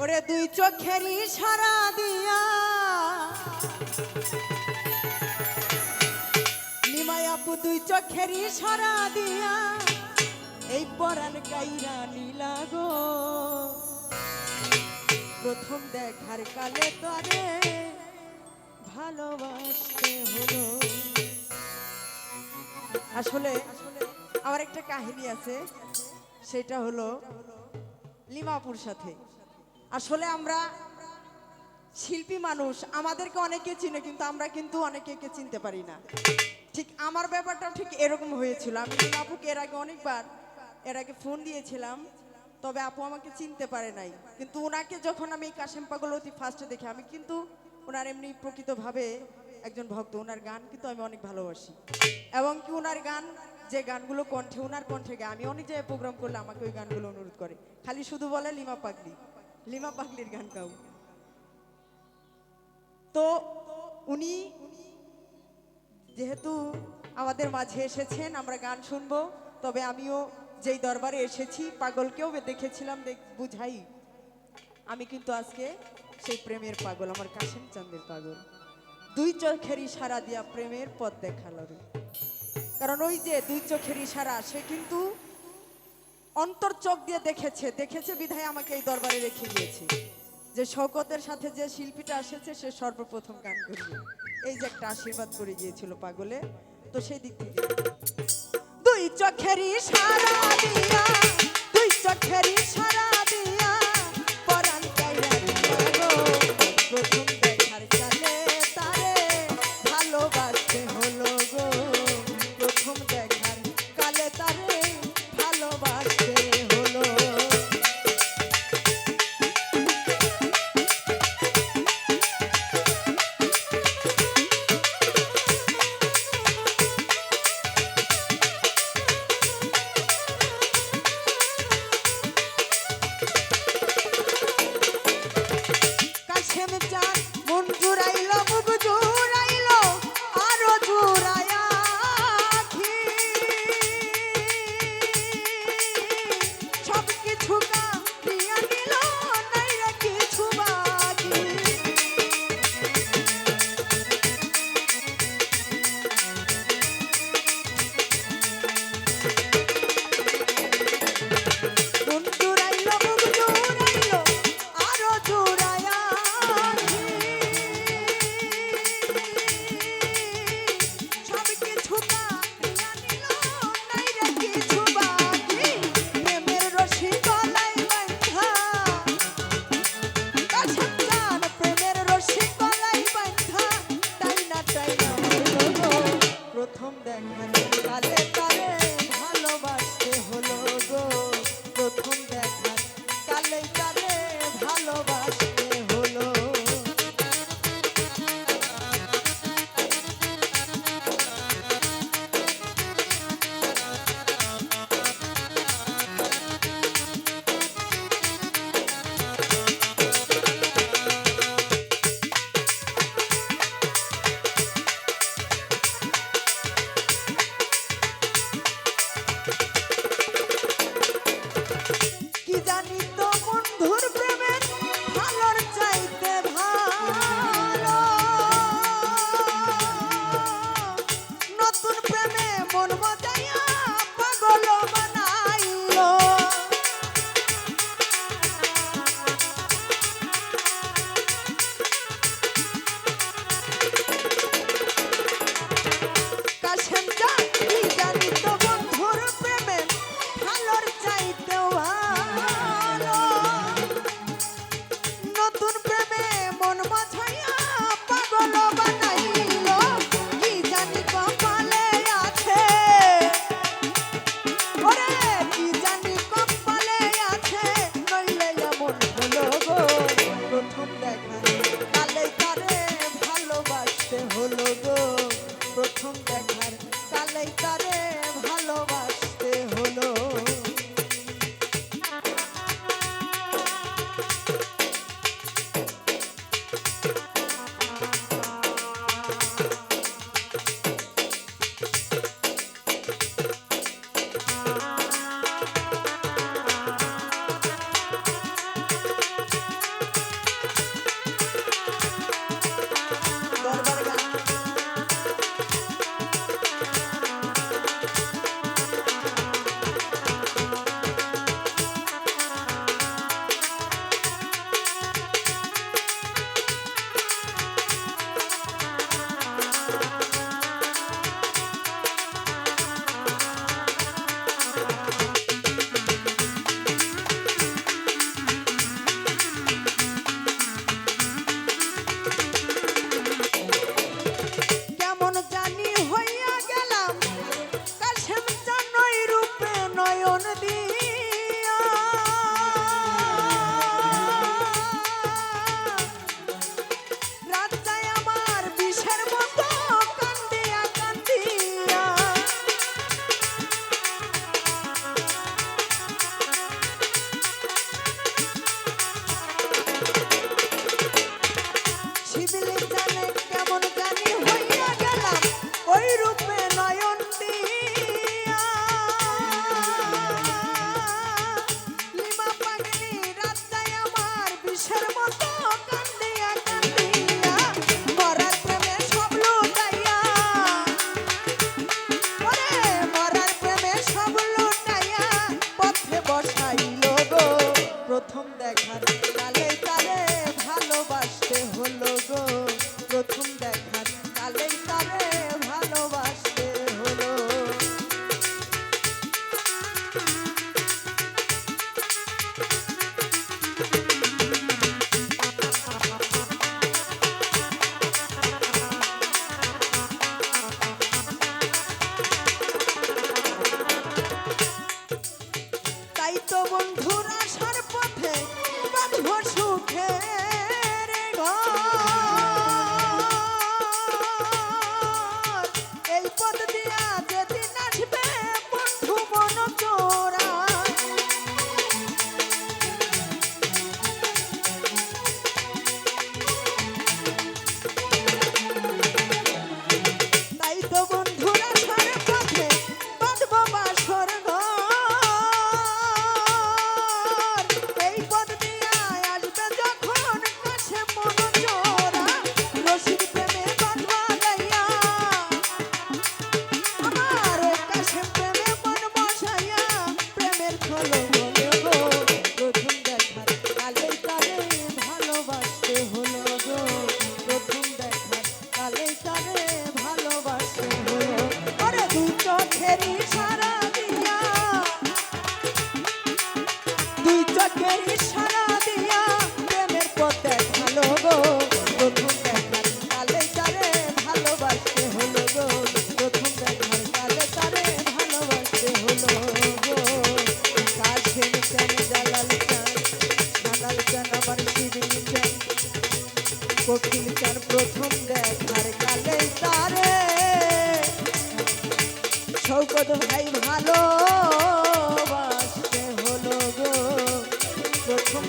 ওরে দুই চোখেরই সারা দিয়া। নিমাই আপু দুই চোখেরই সারা দিয়া। এই পরাণ কাইরা নীলা গো। প্রথম দেখার কালে তরে ভালোবাসতে হলো। আসলে আমার একটা কাহিনী আছে, সেটা হলো লিমাপুর সাথে। আসলে আমরা শিল্পী মানুষ, আমাদেরকে অনেকে চিনে, কিন্তু আমরা কিন্তু অনেকে চিনতে পারি না। ঠিক আমার ব্যাপারটা ঠিক এরকম হয়েছিল। আমি লিমাপুকে এর আগে অনেকবার, এর আগে ফোন দিয়েছিলাম, তবে আপু আমাকে চিনতে পারে নাই। কিন্তু ওনাকে যখন আমি কাশেম পাগল অতি ফার্স্টে দেখি, আমি কিন্তু ওনার এমনি প্রকৃতভাবে একজন ভক্ত ওনার গান কিন্তু আমি অনেক ভালোবাসি। এবং কি ওনার গান, যে গানগুলো কণ্ঠে ওনার কণ্ঠে গায়, আমি অনেক জায়গায় প্রোগ্রাম করলে আমাকে ওই গানগুলো অনুরোধ করে। খালি শুধু বলে, লিমা পাগলি। লিমা পাগলির গান গাও। তো উনি যেহেতু আমাদের মাঝে এসেছেন, আমরা গান শুনব, তবে আমিও যেই দরবারে এসেছি, পাগলকেও দেখেছিলাম, দেখ- বুঝাই। আমি কিন্তু আজকে সেই প্রেমের পাগল, আমার কাশেম চন্দ্রের পাগল। দুই চোখের ইশারা দিয়া প্রেমের পথ দেখাল কারণ ওই যে দুই চোখের ইশারা সে কিন্তু অন্তর চোখ দিয়ে দেখেছে দেখেছে বিধায় আমাকে এই দরবারে রেখে গিয়েছে যে শওকতের সাথে যে শিল্পীটা এসেছে, সে সর্বপ্রথম গান করবে এই যে একটা আশীর্বাদ করে গিয়েছিল পাগলে, তো সেই দিক থেকে। দুই চোখেরই সারা দিয়া, দুই চোখেরই সারা দিয়া প্রথম দেখার তালেই তারে প্রথম দেখা জানে শৌকত ভাই ভালো বাসতে হলো গো। প্রথম